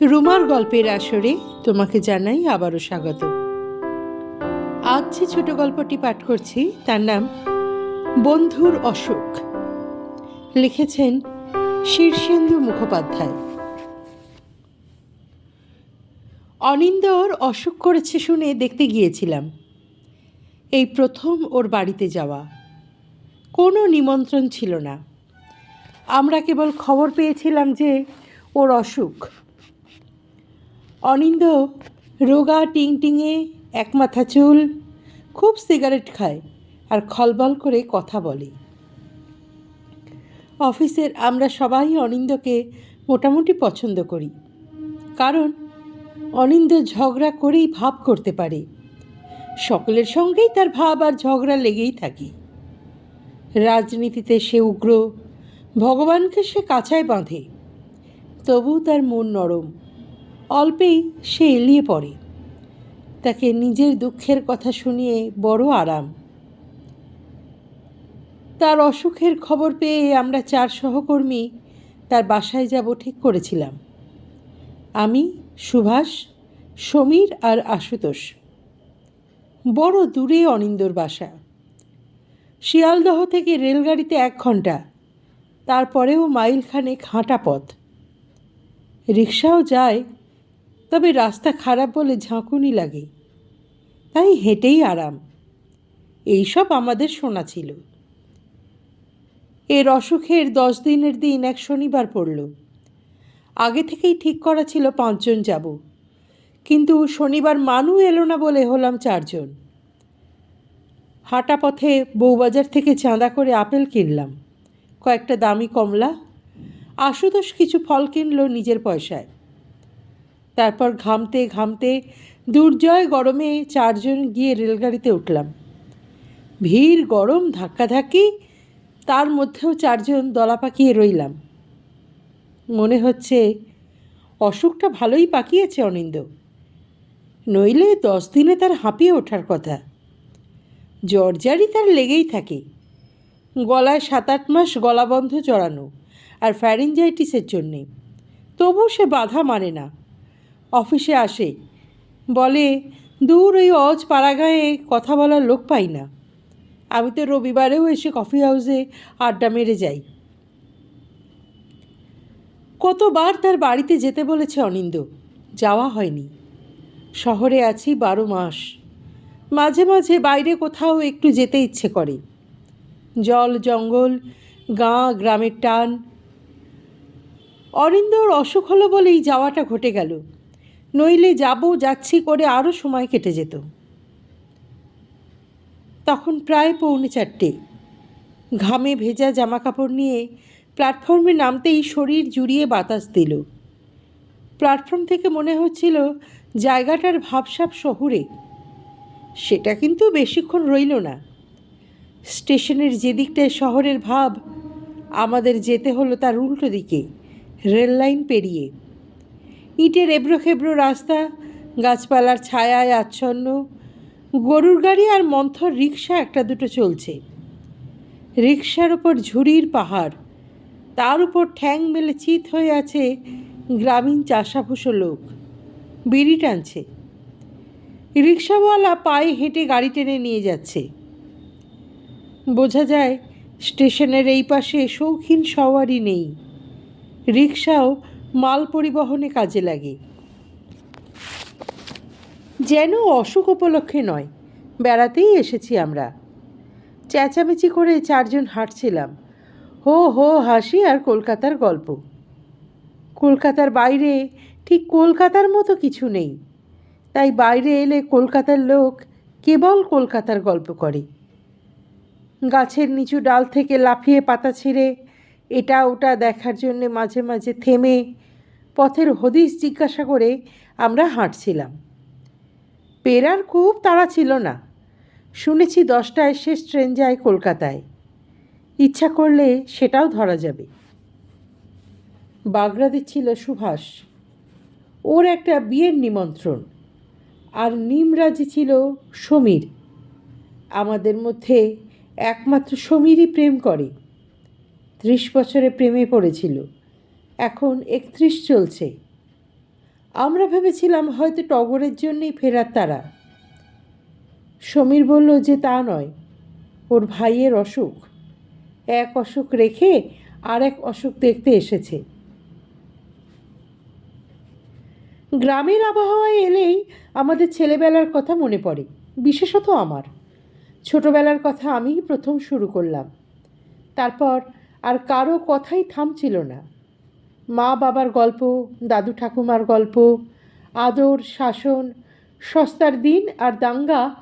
রুমার গল্পের আসরে তোমাকে জানাই আবারও স্বাগত। আজ যে ছোট গল্পটি পাঠ করছি, তার নাম বন্ধুর অসুখ লিখেছেন শীর্ষেন্দু মুখোপাধ্যায়। অনিন্দর অসুখ করেছে শুনে দেখতে গিয়েছিলাম। এই প্রথম ওর বাড়িতে যাওয়া। কোনো নিমন্ত্রণ ছিল না। আমরা কেবল খবর পেয়েছিলাম যে ওর অসুখ অনিন্দ, রোগা টিং টিঙে এক মাথা চুল, খুব সিগারেট খায় আর খলবল করে কথা বলে। অফিসের আমরা সবাই অনিন্দকে মোটামুটি পছন্দ করি। কারণ অনিন্দ ঝগড়া করেই ভাব করতে পারে। সকলের সঙ্গেই তার ভাব আর ঝগড়া লেগেই থাকে। রাজনীতিতে সে উগ্র, ভগবানকে সে কাছায় বাঁধে। তবু তার মন নরম। অল্পেই সে এলিয়ে পড়ে। তাকে নিজের দুঃখের কথা শুনিয়ে বড় আরাম। তার অসুখের খবর পেয়ে আমরা চার সহকর্মী তার বাসায় যাব ঠিক করেছিলাম। আমি, সুভাষ, সমীর আর আশুতোষ। বড় দূরে অনিন্দর বাসা। শিয়ালদহ থেকে রেলগাড়িতে এক ঘণ্টা তারপরেও মাইলখানেক হাঁটা পথ। রিক্সাও যায় তবে রাস্তা খারাপ বলে ঝাঁকুনি লাগে। তাই হেঁটেই আরাম। এইসব আমাদের শোনা ছিল। এর অসুখের দশ দিনের দিন এক শনিবার পড়ল। আগে থেকেই ঠিক করা ছিল পাঁচজন যাব। কিন্তু শনিবার মানু এলো না বলে হলাম চারজন। হাঁটা পথে বউবাজার থেকে চাঁদা করে আপেল কিনলাম। কয়েকটা দামি কমলা, আশুতোষ কিছু ফল কিনলো নিজের পয়সায়। তারপর ঘামতে ঘামতে দুর্জয় গরমে চারজন গিয়ে রেলগাড়িতে উঠলাম। ভিড় গরম ধাক্কাধাক্কি, তার মধ্যেও চারজন দলা পাকিয়ে রইলাম। মনে হচ্ছে অসুখটা ভালোই পাকিয়েছে অনিন্দ। নইলে দশ দিনে তার হাঁপিয়ে ওঠার কথা। জর্জারি তার লেগেই থাকে। গলায় সাত আট মাস গলাবন্ধ জড়ানো আর ফ্যারিঞ্জাইটিসের জন্যে। তবু সে বাধা মানে না। অফিসে আসে। বলে, দূর ওই অজ পাড়াগাঁয়ে কথা বলার লোক পাই না। আমি তো রবিবারেও এসে কফি হাউসে আড্ডা মেরে যাই। কতবার তার বাড়িতে যেতে বলেছে অনিন্দ যাওয়া হয়নি। শহরে আছি বারো মাস। মাঝে মাঝে বাইরে কোথাও একটু যেতে ইচ্ছে করে। জল, জঙ্গল, গাঁ, গ্রামের টান। অরিন্দর অসুখ হলো বলেই যাওয়াটা ঘটে গেল। নইলে যাব, যাচ্ছি করে আরও সময় কেটে যেত। তখন প্রায় পৌনে চারটে। ঘামে ভেজা জামা কাপড় নিয়ে প্ল্যাটফর্মে নামতেই শরীর জুড়িয়ে বাতাস দিল। প্ল্যাটফর্ম থেকে মনে হচ্ছিল জায়গাটার ভাবসাব শহুরে। সেটা কিন্তু বেশিক্ষণ রইল না। স্টেশনের যে দিকটায় শহরের ভাব, আমাদের যেতে হলো তার উল্টো দিকে রেল লাইন পেরিয়ে। ইটের এবড়ো খেবড়ো রাস্তা, গাছপালার ছায়ায় আচ্ছন্ন। গরুর গাড়ি আর মন্থর রিক্সা একটা দুটো চলছে। রিক্সার ওপর ঝুড়ির পাহাড়। তার উপর ঠ্যাং মেলে চিত হয়ে আছে গ্রামীণ চাষাভুষো লোক। বিড়ি টানছে। রিক্সাওয়ালা পায়ে হেঁটে গাড়ি টেনে নিয়ে যাচ্ছে। বোঝা যায়, স্টেশনের এই পাশে শৌখিন সওয়ারি নেই। রিক্সাও মাল পরিবহনে কাজে লাগে। যেন অসুখ উপলক্ষে নয়, বেড়াতেই এসেছি আমরা। চেঁচামেচি করে চারজন হাঁটছিলাম। হো হো, হাসি আর কলকাতার গল্প। কলকাতার বাইরে ঠিক কলকাতার মতো কিছু নেই। তাই বাইরে এলে কলকাতার লোক কেবল কলকাতার গল্প করে। গাছের নিচু ডাল থেকে লাফিয়ে পাতা ছিঁড়ে এটা ওটা দেখার জন্যে মাঝে মাঝে থেমে পথের হদিস জিজ্ঞাসা করে আমরা হাঁটছিলাম। পেরার খুব তাড়া ছিল না। শুনেছি দশটায় শেষ ট্রেন যায় কলকাতায়। ইচ্ছা করলে সেটাও ধরা যাবে। বাগড়া ছিল সুভাষ। ওর একটা বিয়ের নিমন্ত্রণ। আর নিমরাজি ছিল সমীর। আমাদের মধ্যে একমাত্র সমীরই প্রেম করে। ত্রিশ বছরে প্রেমে পড়েছিল। এখন একত্রিশ চলছে। আমরা ভেবেছিলাম হয়তো টগরের জন্যই ফেরার তারা। সমীর বলল যে তা নয়, ওর ভাইয়ের অসুখ। এক অসুখ রেখে আর এক অসুখ দেখতে এসেছে। গ্রামের আবহাওয়ায় এলেই আমাদের ছেলেবেলার কথা মনে পড়ে, বিশেষত আমার। ছোটবেলার কথা আমিই প্রথম শুরু করলাম। তারপর আর কারও কথাই থামছিল না। মা বাবার গল্প, দাদু ঠাকুমার গল্প, আদর, শাসন, সস্তার দিন আর দাঙ্গা,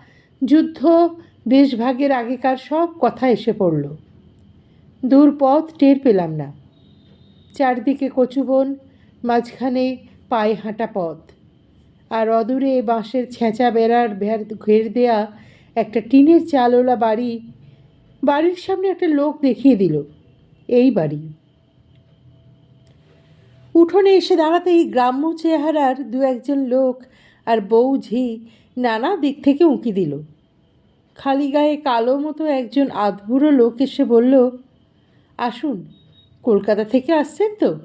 যুদ্ধ দেশভাগের আগেকার সব কথা এসে পড়ল। দূর পথ টের পেলাম না। চারদিকে কচুবন মাঝখানে পায়ে হাঁটা পথ। আর অদূরে বাঁশের ছেঁচা বেড়ার ঘের দেয়া একটা টিনের চালওলা বাড়ি, বাড়ির সামনে একটা লোক দেখিয়ে দিল, এই বাড়ি। উঠোনে এসে দাঁড়াতেই গ্রাম্য চেহারার দু একজন লোক আর বউ ঝি নানা দিক থেকে উঁকি দিল। খালি গায়ে কালো মতো একজন আধবুড়ো লোক এসে বলল, আসুন, কলকাতা থেকে আসছেন তো?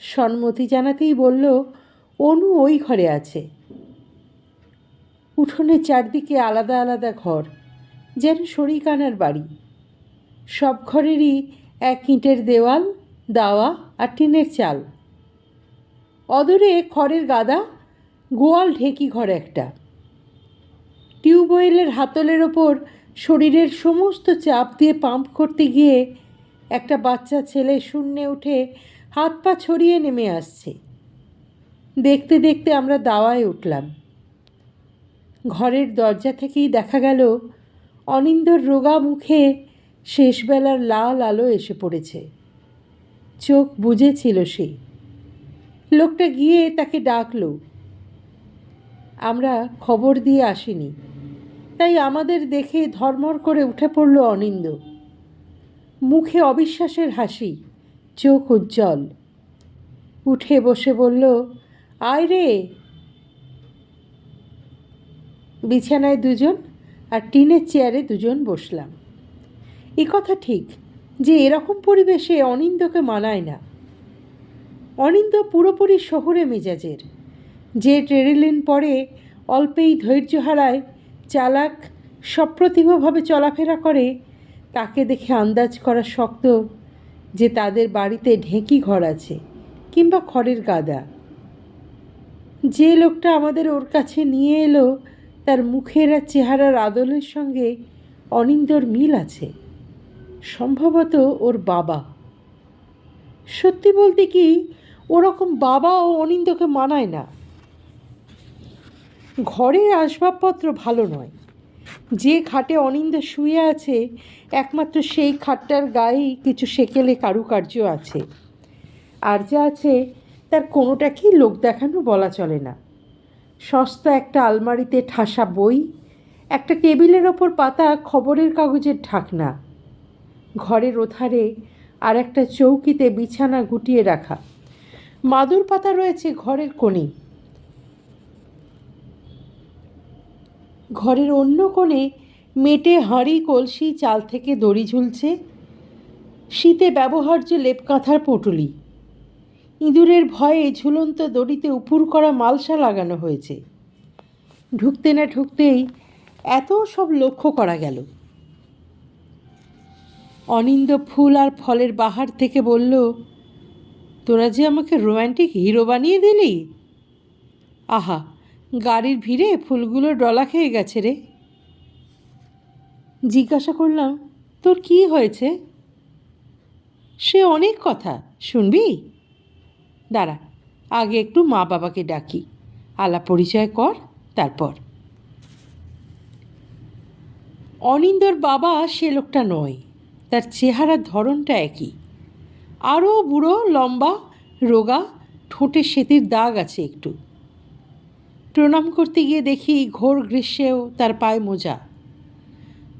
সম্মতি জানাতেই বলল, অনু ওই ঘরে আছে। উঠোনের চারদিকে আলাদা আলাদা ঘর, যেন শরিকানার বাড়ি। সব ঘরেরই এক ইঁটের দেওয়াল দাওয়া আর টিনের চাল। অদূরে খড়ের গাদা, গোয়াল ঢেকি ঘর একটা। টিউবওয়েলের হাতলের ওপর শরীরের সমস্ত চাপ দিয়ে পাম্প করতে গিয়ে একটা বাচ্চা ছেলে শূন্যে উঠে হাত পা ছড়িয়ে নেমে আসছে। দেখতে দেখতে আমরা দাওয়ায় উঠলাম। ঘরের দরজা থেকেই দেখা গেল, অনিন্দর রোগা মুখে শেষবেলার লাল আলো এসে পড়েছে। চোখ বুঝেছিল সে। লোকটা গিয়ে তাকে ডাকল। আমরা খবর দিয়ে আসিনি। তাই আমাদের দেখে ধর্মর করে উঠে পড়ল অনিন্দ। মুখে অবিশ্বাসের হাসি, চোখ উজ্জ্বল। উঠে বসে বলল, আয় রে! বিছানায় দুজন আর টিনের চেয়ারে দুজন বসলাম। এ কথা ঠিক যে এরকম পরিবেশে অনিন্দকে মানায় না। অনিন্দ পুরোপুরি শহরে মেজাজের। যে ট্রেরিলিন পরে অল্পেই ধৈর্য হারায়, চালাক, সপ্রতিভভাবে চলাফেরা করে, তাকে দেখে আন্দাজ করা শক্ত যে তাদের বাড়িতে ঢেঁকি ঘর আছে কিংবা খড়ের গাদা। যে লোকটা আমাদের ওর কাছে নিয়ে এলো, তার মুখের আর চেহারার আদলের সঙ্গে অনিন্দর মিল আছে। সম্ভবত ওর বাবা। সত্যি বলতে কি, ওরকম বাবা ও অনিন্দকে মানায় না। ঘরের আসবাবপত্র ভালো নয়। যে খাটে অনিন্দ শুয়ে আছে, একমাত্র সেই খাটটার গায়েই কিছু সেকেলে কারুকার্য আছে। আর যা আছে, তার কোনোটাকেই লোক দেখানো বলা চলে না। সস্তা একটা আলমারিতে ঠাসা বই, একটা টেবিলের ওপর পাতা খবরের কাগজের ঢাকনা। ঘরের ওধারে আর একটা চৌকিতে বিছানা গুটিয়ে রাখা। মাদুর পাতা রয়েছে ঘরের কোণে। ঘরের অন্য কোণে মেটে হাঁড়ি, কলসি, চাল থেকে দড়ি ঝুলছে। শীতে ব্যবহার্য লেপ কাঁথার পুঁটুলি। ইঁদুরের ভয়ে ঝুলন্ত দড়িতে উপুর করা মালসা লাগানো হয়েছে। ঢুকতে না ঢুকতেই এত সব লক্ষ্য করা গেল। অনিন্দ ফুল আর ফলের বাহার থেকে বলল, তোরা যে আমাকে রোম্যান্টিক হিরো বানিয়ে দিলি? আহা, গাড়ির ভিড়ে ফুলগুলো ডলা খেয়ে গেছে রে। জিজ্ঞাসা করলাম, তোর কি হয়েছে? সে অনেক কথা, শুনবি? দাঁড়া, আগে একটু মা বাবাকে ডাকি আলা পরিচয় কর, তারপর। অনিন্দর বাবা সে লোকটা নয় তার চেহারার ধরনটা একই। আরও বুড়ো, লম্বা, রোগা, ঠোঁটে সেতির দাগ আছে একটু। প্রণাম করতে গিয়ে দেখি ঘোর গ্রীষ্মেও তার পায়ে মোজা।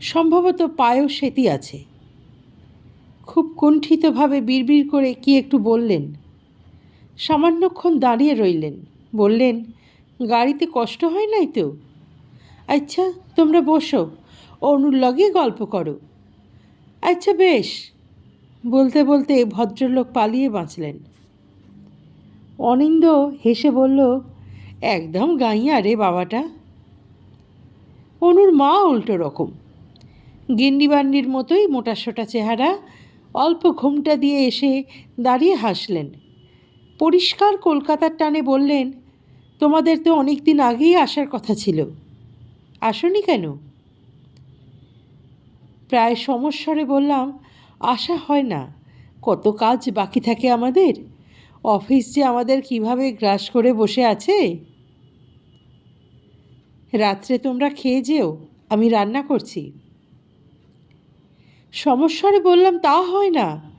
সম্ভবত পায়েও সেতি আছে। খুব কুণ্ঠিতভাবে বিড়বিড় করে কি একটু বললেন। সামান্যক্ষণ দাঁড়িয়ে রইলেন। বললেন, গাড়িতে কষ্ট হয় নাই তো? আচ্ছা তোমরা বসো। অনুর লগে গল্প করো। আচ্ছা বেশ। বলতে বলতে ভদ্রলোক পালিয়ে বাঁচলেন। অনিন্দ হেসে বলল, একদম গাইয়া রে বাবাটা। অনুর মা উল্টো রকম। গিন্ডিবান্ডির মতোই মোটাসোটা চেহারা, অল্প ঘুমটা দিয়ে এসে দাঁড়িয়ে হাসলেন। পরিষ্কার কলকাতার টানে বললেন, তোমাদের তো অনেক দিন আগেই আসার কথা ছিল। আসনি কেন? প্রায় সমস্বরে বললাম, আশা হয় না, কত কাজ বাকি থাকে আমাদের? অফিস যে আমাদের কীভাবে গ্রাস করে বসে আছে? রাত্রে তোমরা খেয়ে যেও, আমি রান্না করছি। সমস্যারে বললাম, তা হয় না।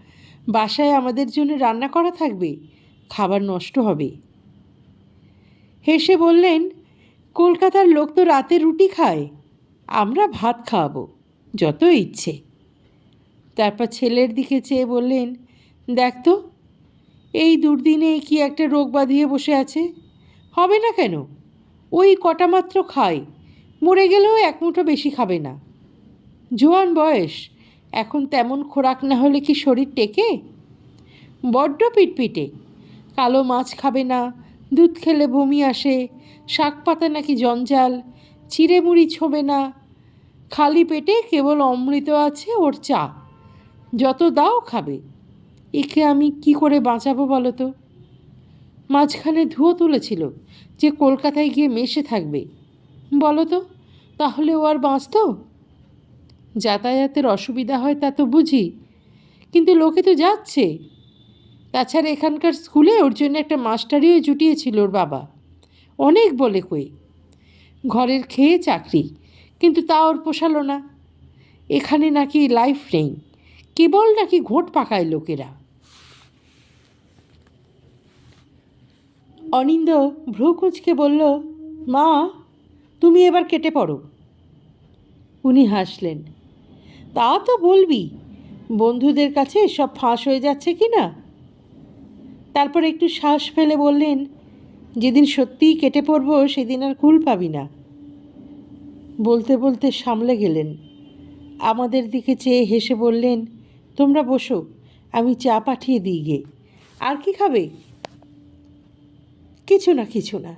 বাসায় আমাদের জন্য রান্না করা থাকবে, খাবার নষ্ট হবে। হেসে বললেন, কলকাতার লোক তো রাতে রুটি খায়, আমরা ভাত খাওয়াবো। যত ইচ্ছে। তারপর ছেলের দিকে চেয়ে বললেন, দেখ তো, এই দুর্দিনে কি একটা রোগ বাঁধিয়ে বসে আছে? হবে না কেন? ওই কটা মাত্র খায়, মরে গেলেও এক মুঠো বেশি খাবে না। জোয়ান বয়স, এখন তেমন খোরাক না হলে কি শরীর টেকে? বড্ড পিটপিটে, কালো মাছ খাবে না, দুধ খেলে বমি আসে, শাক পাতা নাকি জঞ্জাল চিড়ে মুড়ি ছোবে না খালি পেটে কেবল অমৃত আছে ওর চা। যত দাও খাবে। একে আমি কি করে বাঁচাবো বলো তো? মাঝখানে ধুয়ো তুলেছিল যে কলকাতায় গিয়ে মেশে থাকবে। বলো তো, তাহলে ও আর বাঁচত? যাতায়াতের অসুবিধা হয় তা তো বুঝি, কিন্তু লোকে তো যাচ্ছে। তাছাড়া এখানকার স্কুলে ওর জন্য একটা মাস্টারিও জুটিয়েছিল ওর বাবা। অনেক বলে কই। ঘরের খেয়ে চাকরি। কিন্তু তা ওর পোষালো না। এখানে নাকি লাইফ নেই। কেবল নাকি ঘোট পাকায় লোকেরা। অনিন্দ ভ্রুকুচকে বলল, মা, তুমি এবার কেটে পড়ো। উনি হাসলেন, তা তো বলবি। বন্ধুদের কাছে সব ফাঁস হয়ে যাচ্ছে কি না? তারপর একটু শ্বাস ফেলে বললেন, যেদিন সত্যিই কেটে পড়ব, সেদিন আর কুল পাবি না। বলতে বলতে সামলে গেলেন। আমাদের দিকে চেয়ে হেসে বললেন, তোমরা বসো, আমি চা পাঠিয়ে দিই গে। আর কি খাবে? কিছু না কিছু না।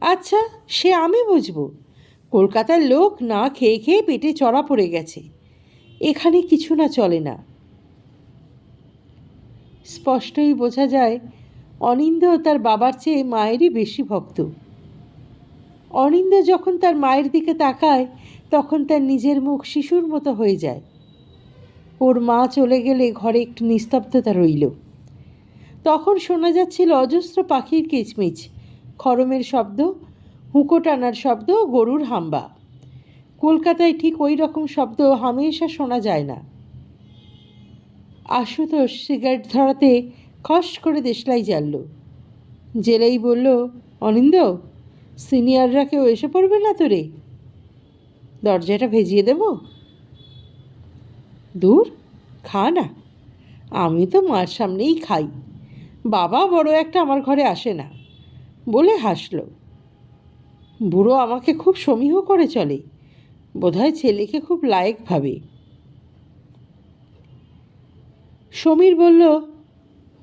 আচ্ছা সে আমি বুঝব। কলকাতার লোক না খেয়ে খেয়ে পেটে চড়া পড়ে গেছে। এখানে কিছু না চলে না। স্পষ্টই বোঝা যায়, অনিন্দ তার বাবার চেয়ে মায়েরই বেশি ভক্ত। অনিন্দ যখন তার মায়ের দিকে তাকায়, তখন তার নিজের মুখ শিশুর মতো হয়ে যায়। ওর মা চলে গেলে ঘরে একটু নিস্তব্ধতা রইল। তখন শোনা যাচ্ছিল অজস্র পাখির কিচমিচ, খরমের শব্দ, হুঁকো টানার শব্দ, গরুর হাম্বা। কলকাতায় ঠিক ওই রকম শব্দ হামেশা শোনা যায় না। আশুতোষ সিগারেট ধরাতে খস করে দেশলাই জ্বালল। জেলেই বলল অনিন্দ সিনিয়ররা কেউ এসে পড়বে না তো রে দরজাটা ভেজিয়ে দেব? দূর, খা না। আমি তো মার সামনেই খাই। বাবা বড় একটা আমার ঘরে আসে না, বলে হাসলো। বুড়ো আমাকে খুব সমীহ করে চলে, বোধহয় ছেলেকে খুব লায়েক ভাবে। সমীর বলল,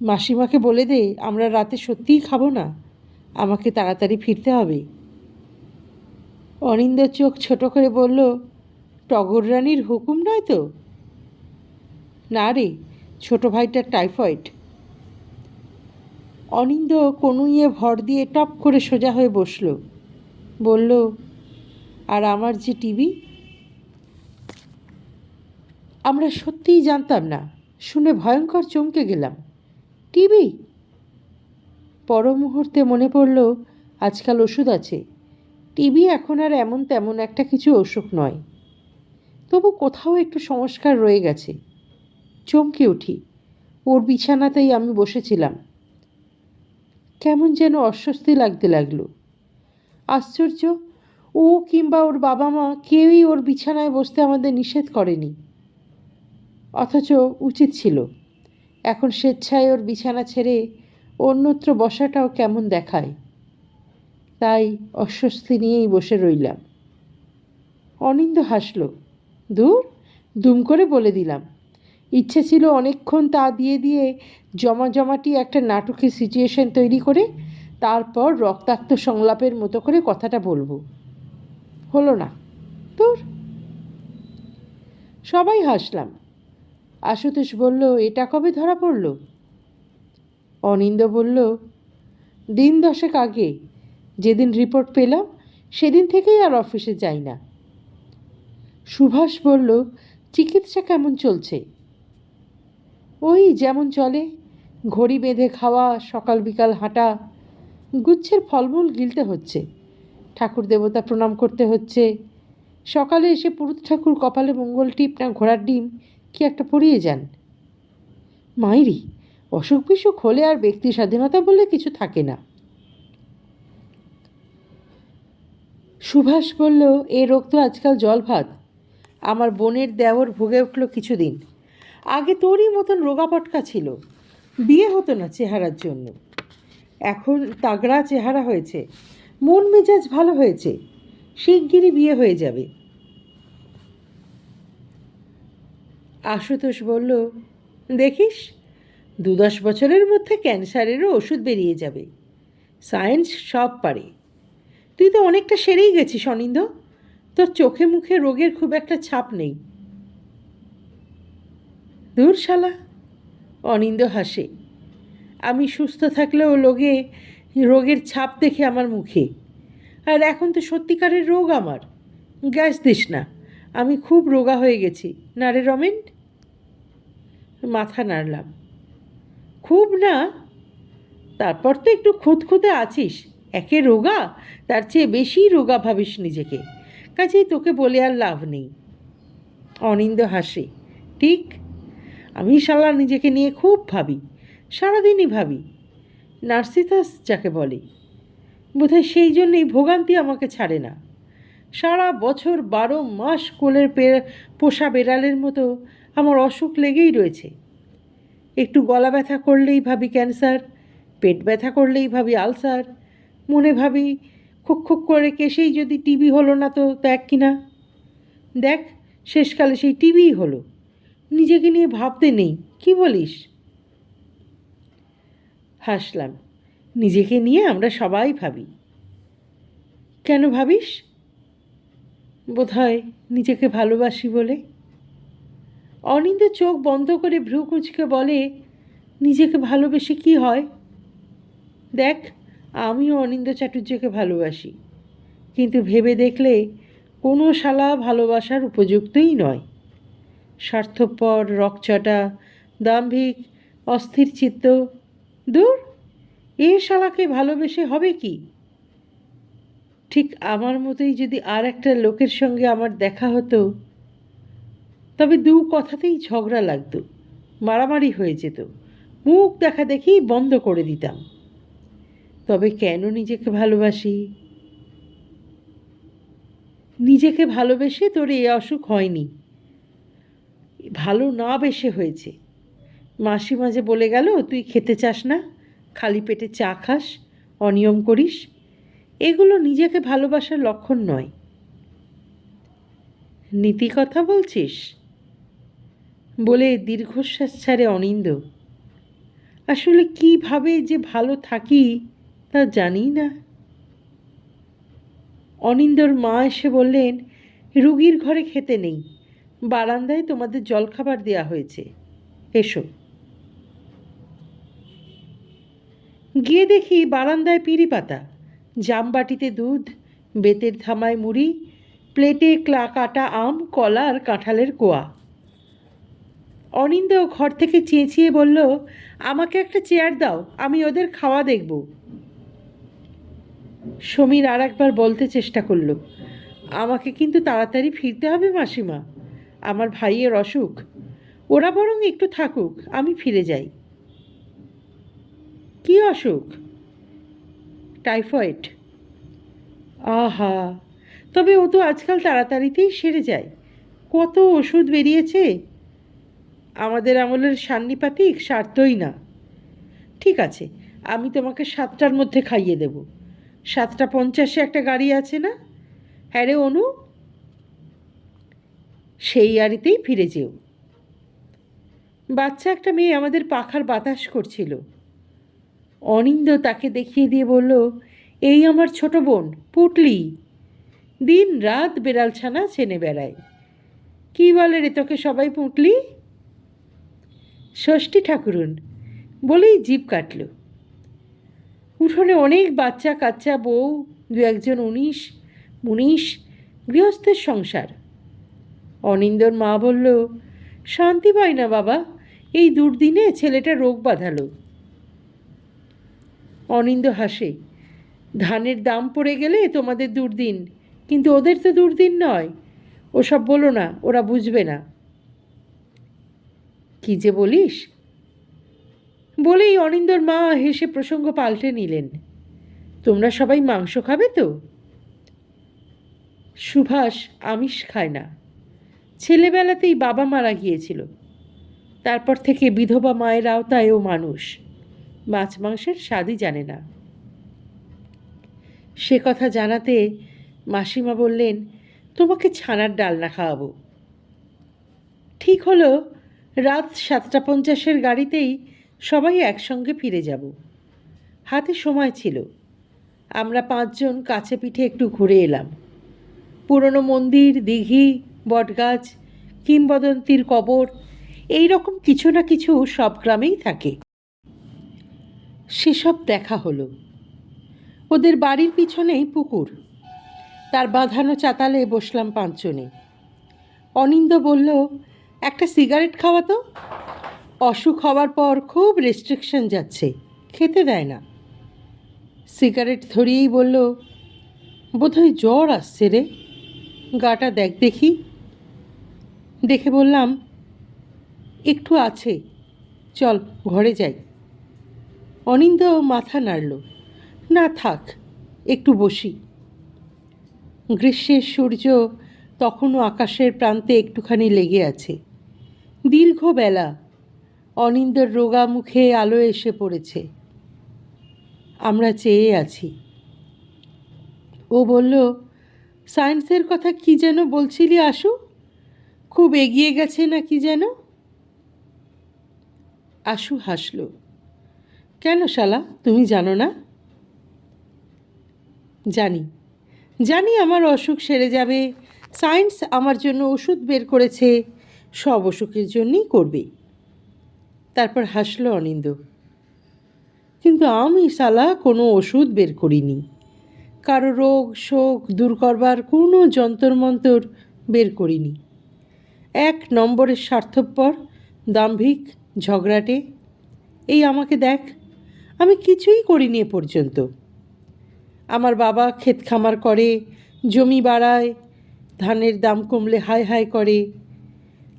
মাসিমাকে বলে দে, আমরা রাতে সত্যিই খাব না। আমাকে তাড়াতাড়ি ফিরতে হবে। অনিন্দের চোখ ছোট করে বলল, টগর রানীর হুকুম নয় তো? না রে, ছোট ভাইটার টাইফয়েড। অনিন্দ কনুইয়ে ভর দিয়ে টপ করে সোজা হয়ে বসল। বলল, আর আমার যে টিভি? আমরা সত্যিই জানতাম না। শুনে ভয়ঙ্কর চমকে গেলাম। টিভি? পর মুহূর্তে মনে পড়ল, আজকাল ওষুধ আছে। টিভি এখন আর এমন তেমন একটা কিছু অসুখ নয়। তবু কোথাও একটু সংস্কার রয়ে গেছে। চমকে উঠি। ওর বিছানাতেই আমি বসেছিলাম। কেমন যেন অস্বস্তি লাগতে লাগল। আশ্চর্য, ও কিংবা ওর বাবা মা কেউই ওর বিছানায় বসতে আমাদের নিষেধ করেনি। অথচ উচিত ছিল। এখন স্বেচ্ছায় ওর বিছানা ছেড়ে অন্যত্র বসাটাও কেমন দেখায়? তাই অস্বস্তি নিয়েই বসে রইলাম। অনিন্দ হাসল দূর দুম করে বলে দিলাম। ইচ্ছে ছিল অনেকক্ষণ তা দিয়ে দিয়ে জমাজমাটি একটা নাটকের সিচুয়েশন তৈরি করে তারপর রক্তাক্ত সংলাপের মতো করে কথাটা বলব। হলো না। তোর সবাই হাসলাম। আশুতোষ বলল, এটা কবে ধরা পড়ল? অনিন্দ বলল, দিন দশেক আগে যেদিন রিপোর্ট পেলাম, সেদিন থেকেই আর অফিসে যাই না। সুভাষ বলল, চিকিৎসা কেমন চলছে? ওই যেমন চলে, ঘড়ি বেঁধে খাওয়া, সকাল বিকাল হাঁটা, গুচ্ছের ফলমূল গিলতে হচ্ছে, ঠাকুর দেবতা প্রণাম করতে হচ্ছে, সকালে এসে পুরুত ঠাকুর কপালে মঙ্গল টিপ না ঘোড়ার ডিম, কি একটা পরিয়ে যান? মাইরি অসুখ বিসুখ হলে আর ব্যক্তি স্বাধীনতা বলে কিছু থাকে না। সুভাষ বলল, এ রোগ তো আজকাল জল ভাত আমার বোনের দেওর ভুগে উঠল কিছুদিন। আগে তোরই মতন রোগাপটকা ছিল। বিয়ে হতো না চেহারার জন্য। এখন তাগড়া চেহারা হয়েছে। মন মেজাজ ভালো হয়েছে। শিগগিরই বিয়ে হয়ে যাবে। আশুতোষ বলল, দেখিস দু দশ বছরের মধ্যে ক্যান্সারেরও ওষুধ বেরিয়ে যাবে। সায়েন্স সব পারে। তুই তো অনেকটা সেরেই গেছিস অনিন্দ। তোর চোখে মুখে রোগের খুব একটা ছাপ নেই। দূর শালা। অনিন্দ হাসে। আমি সুস্থ থাকলেও লোকে রোগের ছাপ দেখে আমার মুখে। আর এখন তো সত্যিকারের রোগ আমার। গ্যাস দিস না। আমি খুব রোগা হয়ে গেছি। না রে রমেন? মাথা নাড়লাম। খুব না? তারপর তো একটু খুঁতখুঁতে আছিস। একে রোগা? তার চেয়ে বেশি রোগা ভাবিস নিজেকে। কাজেই তোকে বলে আর লাভ নেই। অনিন্দ হাসে। ঠিক? আমি শালা নিজেকে নিয়ে খুব ভাবি। সারাদিনই ভাবি। নার্সিসাস যাকে বলে। বোধহয় সেই জন্যই ভোগান্তি আমাকে ছাড়ে না। সারা বছর বারো মাস কোলের পে, পোষা বেড়ালের মতো আমার অসুখ লেগেই রয়েছে। একটু গলা ব্যথা করলেই ভাবি ক্যান্সার, পেট ব্যথা করলেই ভাবি আলসার, মনে ভাবি খুক খুক করে কেসেই যদি টিবি হলো না তো দেখ কিনা দেখ, শেষকালে সেই টিবিই হলো। নিজেকে নিয়ে ভাবতে নেই, কি বলিস? হাসলাম, নিজেকে নিয়ে আমরা সবাই ভাবি। কেন ভাবিস? বোধহয় নিজেকে ভালোবাসি বলে। অনিন্দ চোখ বন্ধ করে ভ্রু কুচকে বলে, নিজেকে ভালোবেসে কি হয়? দেখ, আমিও অনিন্দ চাটুর্যকে ভালোবাসি, কিন্তু ভেবে দেখলে কোনো শালা ভালোবাসার উপযুক্তই নয়। স্বার্থপর, রকচটা, দাম্ভিক, অস্থির চিত্ত, দূর, এ শালাকে ভালোবেসে হবে কি? ঠিক আমার মতোই যদি আর একটা লোকের সঙ্গে আমার দেখা হতো তবে দু কথাতেই ঝগড়া লাগতো। মারামারি হয়ে যেত। মুখ দেখা দেখি বন্ধ করে দিতাম। তবে কেন নিজেকে ভালোবাসি? নিজেকে ভালোবেসে তোর এ অসুখ হয়নি। ভালো না বেশে হয়েছে। মাসি মাঝে বলে গেল, তুই খেতে চাস না? খালি পেটে চা খাস, অনিয়ম করিস? এগুলো নিজেকে ভালোবাসার লক্ষণ নয়। নীতি কথা বলছিস? বলে দীর্ঘশ্বাস ছাড়ে অনিন্দ আসলে কীভাবে যে ভালো থাকি তা জানি না। অনিন্দর মা এসে বললেন, রুগীর ঘরে খেতে নেই। বারান্দায় তোমাদের জলখাবার দেওয়া হয়েছে। এসো। গিয়ে দেখি বারান্দায় পিড়ি পাতা জামবাটিতে দুধ, বেতের থামায় মুড়ি, প্লেটে ক্লা কাটা আম, কলা আর কাঁঠালের কোয়া। অনিন্দ ঘর থেকে চেঁচিয়ে বলল, আমাকে একটা চেয়ার দাও, আমি ওদের খাওয়া দেখব। সমীর আর একবার বলতে চেষ্টা করল, আমাকে কিন্তু তাড়াতাড়ি ফিরতে হবে, মাসিমা। আমার ভাইয়ের অসুখ। ওরা বরং একটু থাকুক, আমি ফিরে যাই। কি অসুখ? টাইফয়েড। আহা! তবে ও তো আজকাল তাড়াতাড়িতেই সেরে যায়। কত ওষুধ বেরিয়েছে? আমাদের আমলের সান্নিপাতিক সারতই না। ঠিক আছে, আমি তোমাকে সাতটার মধ্যে খাইয়ে দেব। সাতটা পঞ্চাশে একটা গাড়ি আছে না? হ্যাঁ রে অনু। সেই গাড়িতেই ফিরে যেও। বাচ্চা একটা মেয়ে আমাদের পাখার বাতাস করছিল। অনিন্দ তাকে দেখিয়ে দিয়ে বলল, এই আমার ছোট বোন, পুটলি। দিন রাত বেড়াল ছানা চেনে বেড়ায়। কী বলে রে তোকে সবাই পুটলি? ষষ্ঠী ঠাকুরুন, বলেই জিভ কাটল। উঠোনে অনেক বাচ্চা কাচ্চা, বউ, দু একজন উনিশ মুনিশ গৃহস্থের সংসার। অনিন্দর মা বলল, শান্তি পাই না বাবা, এই দুর্দিনে ছেলেটা রোগ বাঁধালো। অনিন্দ হাসে, ধানের দাম পড়ে গেলে তোমাদের দুর্দিন, কিন্তু ওদের তো দুর্দিন নয়। ওসব বলো না, ওরা বুঝবে না। কি যে বলিস? বলেই অনিন্দর মা হেসে প্রসঙ্গ পাল্টে নিলেন। তোমরা সবাই মাংস খাবে তো? সুভাষ আমিষ খায় না। ছেলেবেলাতেই বাবা মারা গিয়েছিল। তারপর থেকে বিধবা মায়ের আওতায় ও মানুষ। মাছ মাংসের স্বাদই জানে না। সে কথা জানাতে মাসিমা বললেন, তোমাকে ছানার ডালনা খাওয়াবো। ঠিক হলো রাত সাতটা পঞ্চাশের গাড়িতেই সবাই একসঙ্গে ফিরে যাব। হাতে সময় ছিল। আমরা পাঁচজন কাছে পিঠে একটু ঘুরে এলাম। পুরনো মন্দির, দিঘি, বটগাছ, কিংবদন্তির কবর এই রকম কিছু না কিছু সব গ্রামেই থাকে। সেসব দেখা হলো। ওদের বাড়ির পিছনেই পুকুর। তার বাঁধানো চাতালে বসলাম পাঁচজনে। অনিন্দ বলল একটা সিগারেট খাওয়া তো? অসুখ হওয়ার পর খুব রেস্ট্রিকশন যাচ্ছে, খেতে দেয় না। সিগারেট ধরিয়েই বলল, বোধহয় জ্বর আসছে রে। গাটা দেখ দেখি। দেখে বললাম, একটু আছে, চল ঘরে যাই। অনিন্দ মাথা নাড়ল, না থাক, একটু বসি। গ্রীষ্মের সূর্য তখনও আকাশের প্রান্তে একটুখানি লেগে আছে। দীর্ঘ বেলা অনিন্দর রোগা মুখে আলো এসে পড়েছে। আমরা চেয়ে আছি। ও বলল, সায়েন্সের কথা কি যেন বলছিলি আসু খুব এগিয়ে গেছে না কি যেন? আশু হাসল, কেন শালা, তুমি জানো না? জানি জানি আমার অসুখ সেরে যাবে। সায়েন্স আমার জন্য ওষুধ বের করেছে। সব অসুখের জন্যই করবে। তারপর হাসলো অনিন্দ। কিন্তু আমি সালা কোনো ওষুধ বের করিনি। কারও রোগ, শোক, দূর করবার কোনো যন্তর মন্তর বের করিনি। এক নম্বরের স্বার্থপর, দাম্ভিক, ঝগড়াটে, এই আমাকে দেখ, আমি কিছুই করিনি এ পর্যন্ত। আমার বাবা ক্ষেত খামার করে, জমি বাড়ায়, ধানের দাম কমলে হাই হাই করে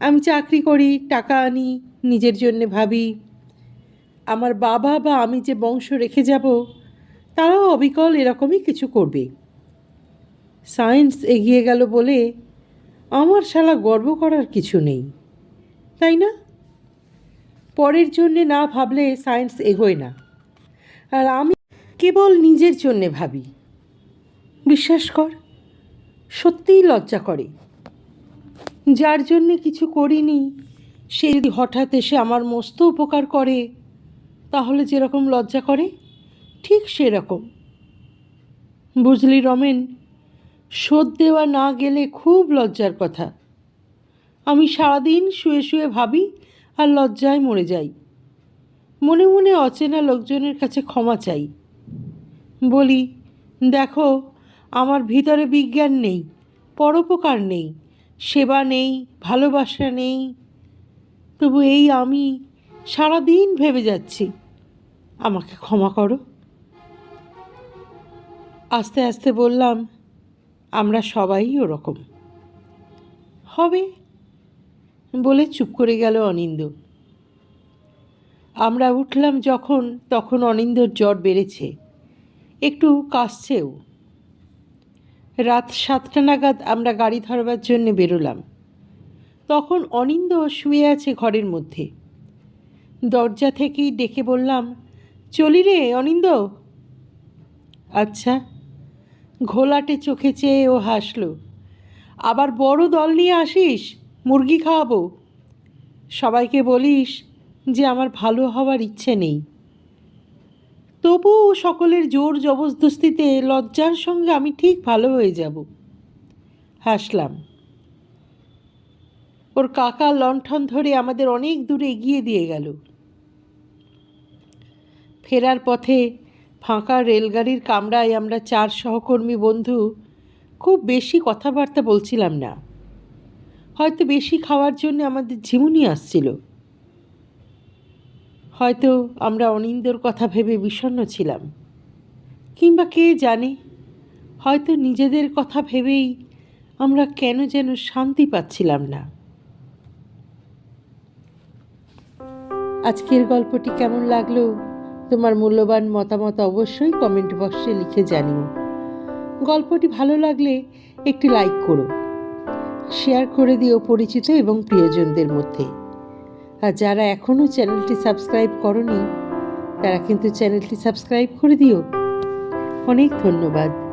আমি চাকরি করি, টাকা আনি, নিজের জন্যে ভাবি। আমার বাবা বা আমি যে বংশ রেখে যাব, তারাও অবিকল এরকমই কিছু করবে। সায়েন্স এগিয়ে গেল বলে আমার শালা গর্ব করার কিছু নেই, তাই না? পরের জন্যে না ভাবলে সায়েন্স এগোয় না। আর আমি কেবল নিজের জন্যে ভাবি। বিশ্বাস কর, সত্যিই লজ্জা করে। যার জন্যে কিছু করিনি, সে যদি হঠাৎ এসে আমার মস্ত উপকার করে, তাহলে যেরকম লজ্জা করে, ঠিক সেরকম। বুঝলি রমেন, শোধ দেওয়া না গেলে খুব লজ্জার কথা। আমি সারাদিন শুয়ে শুয়ে ভাবি আর লজ্জায় মরে যাই। মনে মনে অচেনা লোকজনের কাছে ক্ষমা চাই। বলি, দেখো, আমার ভিতরে বিজ্ঞান নেই, পরোপকার নেই। সেবা নেই, ভালোবাসা নেই। তবু এই আমি সারাদিন ভেবে যাচ্ছি, আমাকে ক্ষমা করো। আস্তে আস্তে বললাম, আমরা সবাই ওরকম। হবে। বলে চুপ করে গেল অনিন্দ। আমরা উঠলাম যখন, তখন অনিন্দর জ্বর বেড়েছে। একটু কাশছেও। রাত সাতটা নাগাদ আমরা গাড়ি ধরবার জন্য বেরোলাম। তখন অনিন্দ শুয়ে আছে ঘরের মধ্যে। দরজা থেকেই ডেকে বললাম, চলি রে অনিন্দ? আচ্ছা। ঘোলাটে চোখে চেয়ে ও হাসলো, আবার বড় দল নিয়ে আসিস? মুরগি খাওয়াবো? সবাইকে বলিস যে আমার ভালো হওয়ার ইচ্ছে নেই। তবুও সকলের জোর জবরদস্তিতে লজ্জার সঙ্গে আমি ঠিক ভালো হয়ে যাব। হাসলাম। ওর কাকা লণ্ঠন ধরে আমাদের অনেক দূরে এগিয়ে দিয়ে গেল। ফেরার পথে ফাঁকা রেলগাড়ির কামরায় আমরা চার সহকর্মী বন্ধু খুব বেশি কথাবার্তা বলছিলাম না। হয়তো বেশি খাওয়ার জন্য আমাদের ঝিমুনি আসছিল। হয়তো আমরা অনিন্দর কথা ভেবে বিষণ্ণ ছিলাম। কিংবা কে জানে, হয়তো নিজেদের কথা ভেবেই আমরা কেন যেন শান্তি পাচ্ছিলাম না। আজকের গল্পটি কেমন লাগল? তোমার মূল্যবান মতামত অবশ্যই কমেন্ট বক্সে লিখে জানিও। গল্পটি ভালো লাগলে একটি লাইক করো। শেয়ার করে দিও পরিচিত এবং প্রিয়জনদের মধ্যে। আর যারা এখনও চ্যানেলটি সাবস্ক্রাইব করনি তারা কিন্তু চ্যানেলটি সাবস্ক্রাইব করে দিও। অনেক ধন্যবাদ।